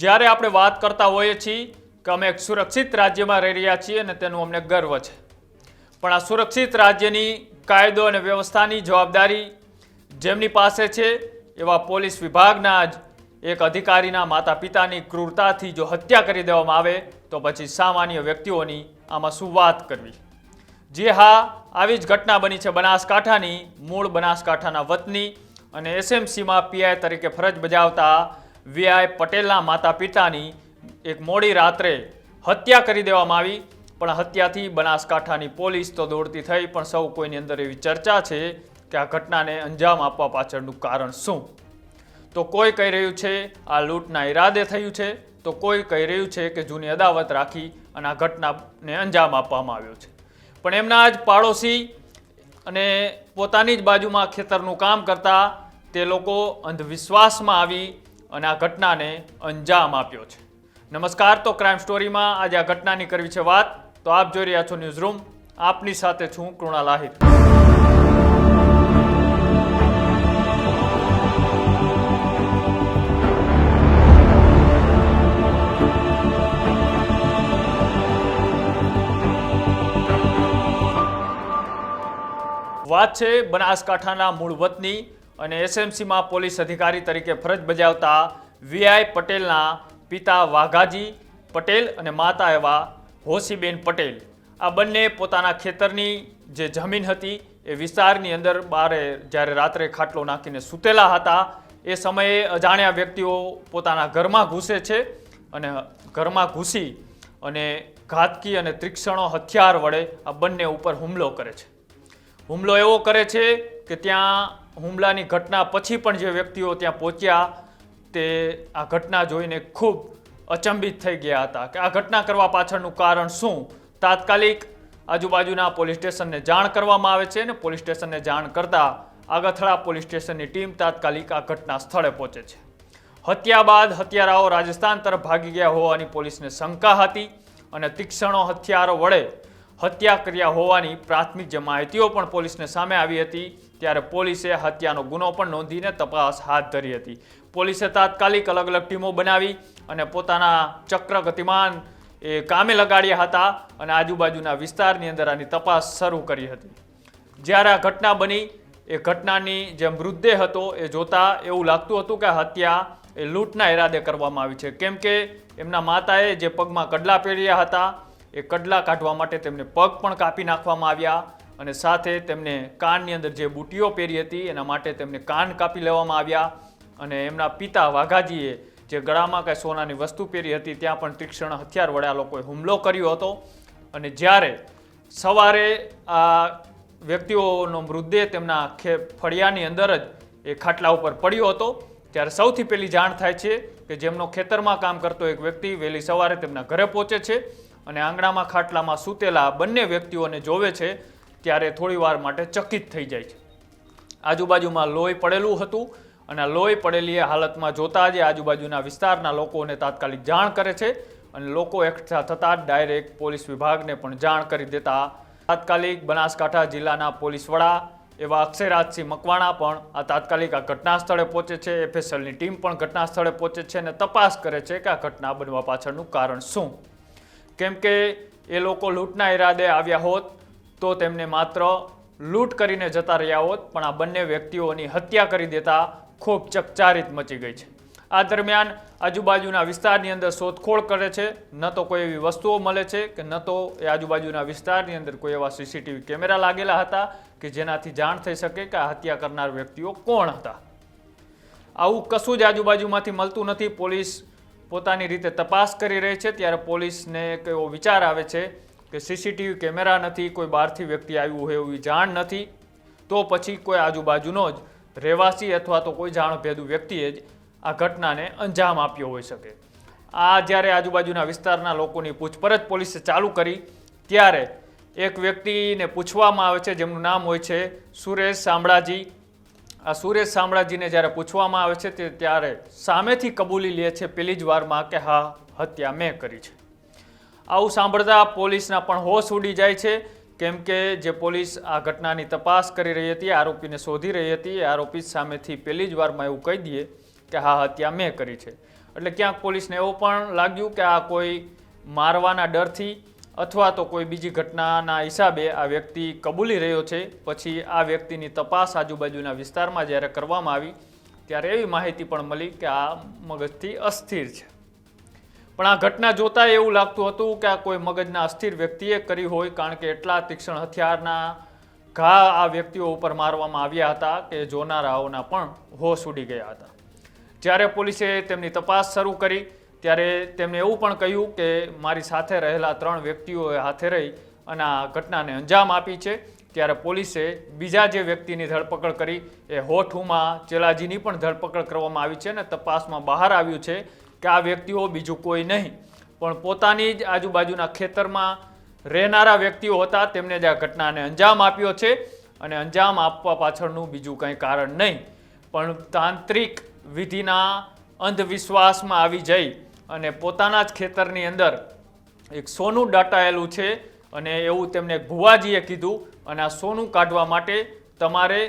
જ્યારે આપણે વાત કરતા હોઈએ છીએ કે અમે એક સુરક્ષિત રાજ્યમાં રહી રહ્યા છીએ અને તેનું અમને ગર્વ છે. પણ આ સુરક્ષિત રાજ્યની કાયદો અને વ્યવસ્થાની જવાબદારી જેમની પાસે છે એવા પોલીસ વિભાગના જ એક અધિકારીના માતા પિતાની ક્રૂરતાથી જો હત્યા કરી દેવામાં આવે, તો પછી સામાન્ય વ્યક્તિઓની આમાં શું વાત કરવી? જે હા, આવી જ ઘટના બની છે બનાસકાંઠાની, મૂળ બનાસકાંઠાના વતની અને એસએમસીમાં પીઆઈ તરીકે ફરજ બજાવતા વીઆઈ પટેલના માતા પિતાની એક મોડી રાત્રે હત્યા કરી દેવામાં આવી. પણ હત્યાથી બનાસકાંઠાની પોલીસ તો દોડતી થઈ, પણ સૌ કોઈની અંદર એવી ચર્ચા છે કે આ ઘટનાને અંજામ આપવા પાછળનું કારણ શું? તો કોઈ કહી રહ્યું છે આ લૂંટના ઈરાદે થયું છે, તો કોઈ કહી રહ્યું છે કે જૂની અદાવત રાખી અને આ ઘટનાને અંજામ આપવામાં આવ્યો છે. પણ એમના જ પાડોશી અને પોતાની જ બાજુમાં ખેતરનું કામ કરતા તે લોકો અંધવિશ્વાસમાં આવી અને આ ઘટનાને અંજામ આપ્યો છે. નમસ્કાર, તો ક્રાઇમ સ્ટોરીમાં આજે આ ઘટનાની કરવી છે વાત. તો આપ જોઈ રહ્યા છો ન્યૂઝ રૂમ આપની સાથે છું કૃણાલ આહિર વાત છે બનાસકાંઠાના મૂળ વતની. અને એસએમસીમાં પોલીસ અધિકારી તરીકે ફરજ બજાવતા વીઆઈ પટેલના પિતા વાઘાજી પટેલ અને માતા એવા હોસીબેન પટેલ. આ બંને પોતાના ખેતરની જે જમીન હતી એ વિસ્તારની અંદર બારે જ્યારે રાત્રે ખાટલો નાખીને સૂતેલા હતા, એ સમયે અજાણ્યા વ્યક્તિઓ પોતાના ઘરમાં ઘૂસે છે અને ઘરમાં ઘૂસી અને ઘાતકી અને તીક્ષ્ણો હથિયાર વડે આ બંને ઉપર હુમલો કરે છે. હુમલો એવો કરે છે કે ત્યાં હુમલાની ઘટના પછી પણ જે વ્યક્તિઓ ત્યાં પહોંચ્યા તે આ ઘટના જોઈને ખૂબ અચંબિત થઈ ગયા હતા કે આ ઘટના કરવા પાછળનું કારણ શું? તાત્કાલિક આજુબાજુના પોલીસ સ્ટેશનને જાણ કરવામાં આવે છે અને પોલીસ સ્ટેશનને જાણ કરતા આગથળા પોલીસ સ્ટેશનની ટીમ તાત્કાલિક આ ઘટના સ્થળે પહોંચે છે. હત્યા બાદ હત્યારાઓ રાજસ્થાન તરફ ભાગી ગયા હોવાની પોલીસને શંકા હતી અને તીક્ષ્ણો હથિયારો વડે હત્યા કર્યા હોવાની પ્રાથમિક જે પણ પોલીસને સામે આવી હતી, ત્યારે પોલીસે હત્યાનો ગુનો પણ નોંધીને તપાસ હાથ ધરી હતી. પોલીસે તાત્કાલિક અલગ અલગ ટીમો બનાવી અને પોતાના ચક્ર ગતિમાન એ કામે લગાડ્યા હતા અને આજુબાજુના વિસ્તારની અંદર આની તપાસ શરૂ કરી હતી. જ્યારે આ ઘટના બની, એ ઘટનાની જે મૃતદેહ હતો એ જોતા એવું લાગતું હતું કે હત્યા એ લૂંટના ઈરાદે કરવામાં આવી છે. કેમ કે એમના માતાએ જે પગમાં કડલા પહેર્યા હતા એ કડલા કાઢવા માટે તેમને પગ પણ કાપી નાખવામાં આવ્યા અને સાથે તેમને કાનની અંદર જે બુટીઓ પહેરી હતી, એના માટે તેમને કાન કાપી લેવામાં આવ્યા અને એમના પિતા વાઘાજીએ જે ગળામાં કાંઈ સોનાની વસ્તુ પહેરી હતી, ત્યાં પણ તીક્ષ્ણ હથિયાર વડે આ લોકોએ હુમલો કર્યો હતો. અને જ્યારે સવારે આ વ્યક્તિઓનો મૃતદેહ તેમના ખે, ફળિયાની અંદર જ એ ખાટલા ઉપર પડ્યો હતો, ત્યારે સૌથી પહેલી જાણ થાય છે કે જેમનો ખેતરમાં કામ કરતો એક વ્યક્તિ વહેલી સવારે તેમના ઘરે પહોંચે છે અને આંગણામાં, ખાટલામાં સૂતેલા બંને વ્યક્તિઓને જોવે છે, ત્યારે થોડીવાર માટે ચકિત થઈ જાય છે. આજુબાજુમાં લોહી પડેલું હતું અને લોહી પડેલી હાલતમાં જોતા જ આજુબાજુના વિસ્તારના લોકોને તાત્કાલિક જાણ કરે છે અને લોકો એકઠા થતાં જ ડાયરેક્ટ પોલીસ વિભાગને પણ જાણ કરી દેતા. તાત્કાલિક બનાસકાંઠા જિલ્લાના પોલીસ વડા એવા અક્ષયરાજસિંહ મકવાણા પણ આ તાત્કાલિક આ ઘટના સ્થળે પહોંચે છે. એફએસએલની ટીમ પણ ઘટના સ્થળે પહોંચે છે અને તપાસ કરે છે કે આ ઘટના બનવા પાછળનું કારણ શું? કેમ કે એ લોકો લૂંટના ઈરાદે આવ્યા હોત તો તેમને માત્ર લૂંટ કરીને જતા રહ્યા હોત, પણ આ બંને વ્યક્તિઓની હત્યા કરી દેતા ખૂબ ચકચારિત મચી ગઈ છે. આ દરમિયાન આજુબાજુના વિસ્તારની અંદર શોધખોળ કરે છે. ન તો કોઈ એવી વસ્તુઓ મળે છે કે ન તો એ આજુબાજુના વિસ્તારની અંદર કોઈ એવા સીસીટીવી કેમેરા લાગેલા હતા કે જેનાથી જાણ થઈ શકે કે આ હત્યા કરનાર વ્યક્તિઓ કોણ હતા. આવું કશું જ આજુબાજુમાંથી મળતું નથી. પોલીસ પોતાની રીતે તપાસ કરી રહી છે, ત્યારે પોલીસને એક એવો વિચાર આવે છે કે સીસીટીવી કેમેરા નથી, કોઈ બહારથી વ્યક્તિ આવ્યું હોય એવી જાણ નથી, તો પછી કોઈ આજુબાજુનો જ રહેવાસી અથવા તો કોઈ જાણભેદુ વ્યક્તિએ જ આ ઘટનાને અંજામ આપ્યો હોઈ શકે. આ જ્યારે આજુબાજુના વિસ્તારના લોકોની પૂછપરછ પોલીસે ચાલુ કરી, ત્યારે એક વ્યક્તિને પૂછવામાં આવે છે, જેમનું નામ હોય છે સુરેશ શામળાજી. આ સુરેશ શામળાજીને જ્યારે પૂછવામાં આવે છે તે ત્યારે સામેથી કબૂલી લે છે પેલી જ વારમાં કે હા, હત્યા મેં કરી છે. આવું સાંભળતા પોલીસના પણ હોશ ઉડી જાય છે, કેમ કે જે પોલીસ આ ઘટનાની તપાસ કરી રહી હતી, આરોપીને શોધી રહી હતી આરોપી સામેથી પહેલી જ વારમાં એવું કહી દઈએ કે હા, હત્યા મેં કરી છે. એટલે ક્યાંક પોલીસને એવું પણ લાગ્યું કે આ કોઈ મારવાના ડરથી અથવા તો કોઈ બીજી ઘટનાના હિસાબે આ વ્યક્તિ કબૂલી રહ્યો છે. પછી આ વ્યક્તિની તપાસ આજુબાજુના વિસ્તારમાં જ્યારે કરવામાં આવી, ત્યારે એવી માહિતી પણ મળી કે આ મગજથી અસ્થિર છે. પણ આ ઘટના જોતા એવું લાગતું હતું કે આ કોઈ મગજના અસ્થિર વ્યક્તિએ કરી હોય, કારણ કે એટલા તીક્ષ્ણ હથિયારના ઘા આ વ્યક્તિઓ ઉપર મારવામાં આવ્યા હતા કે જોનારાઓના પણ હોશ ઉડી ગયા હતા. જ્યારે પોલીસે તેમની તપાસ શરૂ કરી ત્યારે તેમણે એવું પણ કહ્યું કે મારી સાથે રહેલા ત્રણ વ્યક્તિઓએ હાથે રહી અને આ ઘટનાને અંજામ આપી છે. ત્યારે પોલીસે બીજા જે વ્યક્તિની ધરપકડ કરી એ હોઠુમા ચેલાજીની પણ ધરપકડ કરવામાં આવી છે અને તપાસમાં બહાર આવ્યું છે કે આ વ્યક્તિઓ બીજું કોઈ નહીં. પણ પોતાની જ આજુબાજુના ખેતરમાં રહેનારા વ્યક્તિઓ હતા. તેમને જ આ ઘટનાને અંજામ આપ્યો છે અને અંજામ આપવા પાછળનું બીજું કંઈ કારણ નહીં. પણ તાંત્રિક વિધિના અંધવિશ્વાસમાં આવી જઈ અને પોતાના જ ખેતરની અંદર એક સોનું દાટાયેલું છે અને એવું તેમને ભુવાજીએ કીધું અને આ સોનું કાઢવા માટે તમારે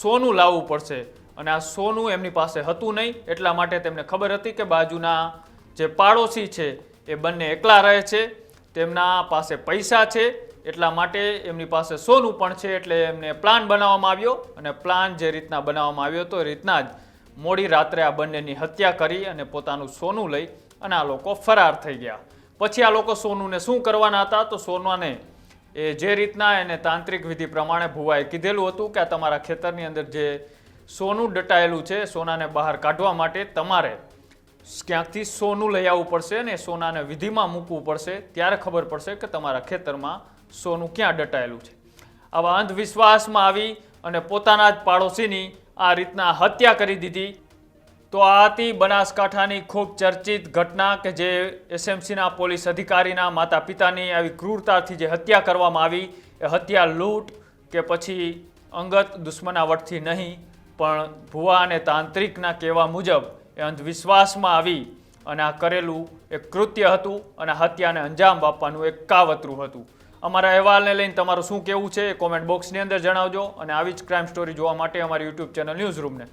સોનું લાવવું પડશે. અને આ સોનું એમની પાસે હતું નહીં, એટલા માટે તેમને ખબર હતી કે બાજુના જે પાડોશી છે એ બંને એકલા રહે છે, તેમના પાસે પૈસા છે, એટલા માટે એમની પાસે સોનું પણ છે, એટલે એમને પ્લાન બનાવવામાં આવ્યો અને પ્લાન જે રીતના બનાવવામાં આવ્યો તો એ રીતના જ મોડી રાત્રે આ બંનેની હત્યા કરી અને પોતાનું સોનું લઈ અને આ લોકો ફરાર થઈ ગયા. પછી આ લોકો સોનુને શું કરવાના હતા? તો સોનાને એ જે રીતના એને તાંત્રિક વિધિ પ્રમાણે ભુવાએ કીધેલું હતું કે આ તમારા ખેતરની અંદર જે સોનું ડટાયેલું છે, સોનાને બહાર કાઢવા માટે તમારે ક્યાંકથી સોનું લઈ આવવું પડશે અને સોનાને વિધિમાં મૂકવું પડશે, ત્યારે ખબર પડશે કે તમારા ખેતરમાં સોનું ક્યાં ડટાયેલું છે. આવા અંધવિશ્વાસમાં આવી અને પોતાના જ પાડોશીની આ રીતના હત્યા કરી દીધી તો આ હતી બનાસકાંઠાની ખૂબ ચર્ચિત ઘટના કે જે એસએમસીના પોલીસ અધિકારીના માતા પિતાની આવી ક્રૂરતાથી જે હત્યા કરવામાં આવી, એ હત્યા લૂંટ કે પછી અંગત દુશ્મનાવટથી નહીં, પણ ભુવા અને તાંત્રિકના કહેવા મુજબ એ અંધવિશ્વાસમાં આવી અને આ કરેલું એક કૃત્ય હતું અને હત્યાને અંજામ આપવાનું એક કાવતરું હતું. અમારા અહેવાલને લઈને તમારું શું કહેવું છે કોમેન્ટ બોક્સની અંદર જણાવજો અને આવી જ ક્રાઇમ સ્ટોરી જોવા માટે અમારી યુટ્યુબ ચેનલ ન્યૂઝ રૂમને